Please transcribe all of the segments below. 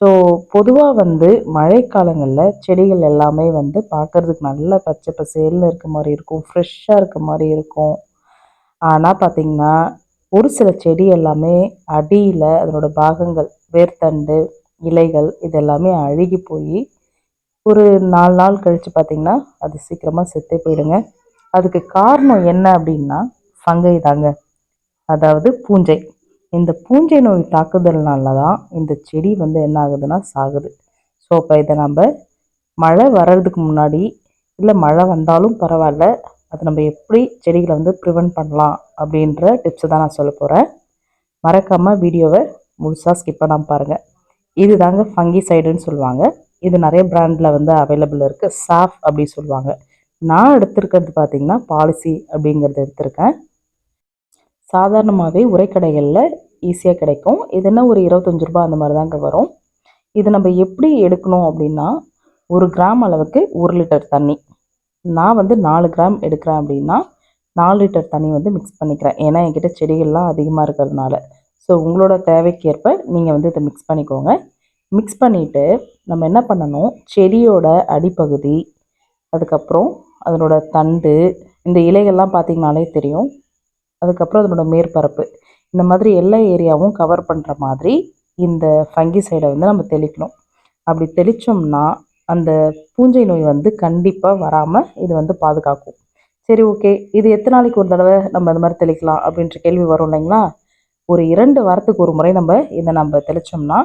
So பொதுவாக வந்து மழைக்காலங்களில் செடிகள் எல்லாமே வந்து பார்க்குறதுக்கு நல்ல பச்சை பசேல்னு இருக்க மாதிரி இருக்கும். ஃப்ரெஷ்ஷாக இருக்க மாதிரி இருக்கும். ஆனால் பார்த்திங்கன்னா ஒரு சில செடி எல்லாமே அடியில் அதனோட பாகங்கள் வேர்த்தண்டு இலைகள் இதெல்லாமே அழுகி போய் ஒரு நாலு நாள் கழித்து பார்த்திங்கன்னா அது சீக்கிரமாக செத்தே போயிடுங்க. அதுக்கு காரணம் என்ன அப்படின்னா ஃபங்கை தாங்க. அதாவது பூஞ்சை. இந்த பூஞ்சை நோய் தாக்குதல்னால தான் இந்த செடி வந்து என்ன ஆகுதுன்னா சாகுது. ஸோ இப்போ இதை நம்ம மழை வர்றதுக்கு முன்னாடி இல்லை மழை வந்தாலும் பரவாயில்ல அதை நம்ம எப்படி செடிகளை வந்து ப்ரிவெண்ட் பண்ணலாம் அப்படின்ற டிப்ஸை தான் நான் சொல்ல போகிறேன் மறக்காமல் வீடியோவை முழுசாக ஸ்கிப் பண்ணாமல் பாருங்கள் இது தாங்க ஃபங்கி சைடுன்னு சொல்லுவாங்க. இது நிறைய பிராண்டில் வந்து அவைலபிள் இருக்குது சாஃப் அப்படின்னு சொல்லுவாங்க. நான் எடுத்திருக்கிறது பார்த்திங்கன்னா பாலிசி அப்படிங்கிறது எடுத்திருக்கேன். சாதாரணமாகவே உரைக்கடைகளில் ஈஸியாக கிடைக்கும். இது ஒரு இருபத்தஞ்சி ரூபா அந்த மாதிரி தாங்க வரும். இது நம்ம எப்படி எடுக்கணும் அப்படின்னா ஒரு கிராம் அளவுக்கு ஒரு லிட்டர் தண்ணி. நான் வந்து நாலு கிராம் எடுக்கிறேன் அப்படின்னா நாலு லிட்டர் தண்ணி வந்து மிக்ஸ் பண்ணிக்கிறேன். ஏன்னா என்கிட்ட செடிகள்லாம் அதிகமாக இருக்கிறதுனால. ஸோ உங்களோட தேவைக்கேற்ப நீங்கள் வந்து இதை மிக்ஸ் பண்ணிக்கோங்க. மிக்ஸ் பண்ணிவிட்டு நம்ம என்ன பண்ணணும்? செடியோட அடிப்பகுதி அதுக்கப்புறம் அதனோட தண்டு இந்த இலைகள்லாம் பார்த்திங்கனாலே தெரியும். அதுக்கப்புறம் அதனோட மேற்பரப்பு. இந்த மாதிரி எல்லா ஏரியாவும் கவர் பண்ணுற மாதிரி இந்த ஃபங்கி சைடை வந்து நம்ம தெளிக்கணும். அப்படி தெளித்தோம்னா அந்த பூஞ்சை நோய் வந்து கண்டிப்பாக வராமல் இது வந்து பாதுகாக்கும். சரி ஓகே இது எத்தனை நாளைக்கு ஒரு தடவை நம்ம இந்த மாதிரி தெளிக்கலாம் அப்படின்ற கேள்வி வரும் இல்லைங்களா? ஒரு இரண்டு வாரத்துக்கு ஒரு முறை நம்ம இதை நம்ம தெளித்தோம்னா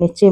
நிச்சயம்